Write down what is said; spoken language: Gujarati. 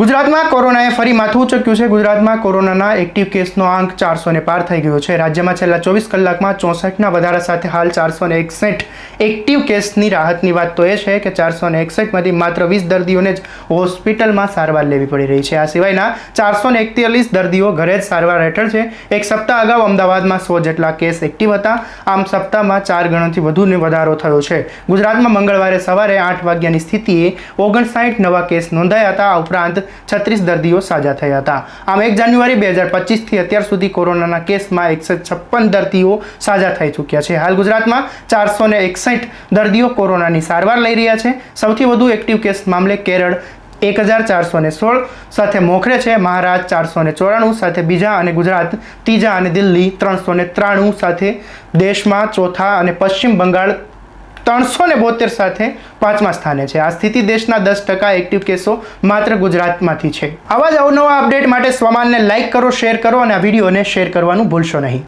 ગુજરાતમાં કોરોનાએ ફરી માથું ઉચક્યું છે. ગુજરાતમાં કોરોનાના એક્ટિવ કેસનો આંક ચારસો ને પાર થઈ ગયો છે. રાજ્યમાં છેલ્લા ચોવીસ કલાકમાં ચોસઠના વધારા સાથે હાલ ચારસો ને એકસઠ એક્ટિવ કેસની રાહતની વાત તો એ છે કે ચારસો ને એકસઠમાંથી માત્ર વીસ દર્દીઓને જ હોસ્પિટલમાં સારવાર લેવી પડી રહી છે. આ સિવાયના ચારસો ને એકતાલીસ દર્દીઓ ઘરે જ સારવાર હેઠળ છે. એક સપ્તાહ અગાઉ અમદાવાદમાં સો જેટલા કેસ એક્ટિવ હતા. આમ સપ્તાહમાં ચાર ગણોથી વધુને વધારો થયો છે. ગુજરાતમાં મંગળવારે સવારે આઠ વાગ્યાની સ્થિતિએ ઓગણસાઠ નવા કેસ નોંધાયા હતા. આ ઉપરાંત છત્રીસ દર્દીઓ સાજા થયા હતા. આમ એક જાન્યુઆરી બે હજાર પચીસથી અત્યાર સુધી કોરોનાના કેસમાં એકસો છપ્પન દર્દીઓ સાજા થઈ ચૂક્યા છે. હાલ ગુજરાતમાં ચારસો ને એકસઠ દર્દીઓ કોરોનાની સારવાર લઈ રહ્યા છે. સૌથી વધુ એક્ટિવ કેસ મામલે કેરળ એક હજાર ચારસો ને સોળ, સાથે મોખરે છે મહારાજ ચારસો ને ચોરાણું, સાથે બીજા અને ગુજરાત ત્રીજા અને દિલ્હી ત્રણસો ને ત્રાણું, સાથે દેશમાં ચોથા અને પશ્ચિમ બંગાળ ત્રણસો ને બોતેર સાથે પાંચમા સ્થાને છે. આ સ્થિતિ દેશના દસ ટકા એક્ટિવ કેસો માત્ર ગુજરાતમાંથી છે. આવા જ અવનવા અપડેટ માટે સ્વમાનને લાઇક કરો શેર કરો અને આ વિડીયોને શેર કરવાનું ભૂલશો નહીં.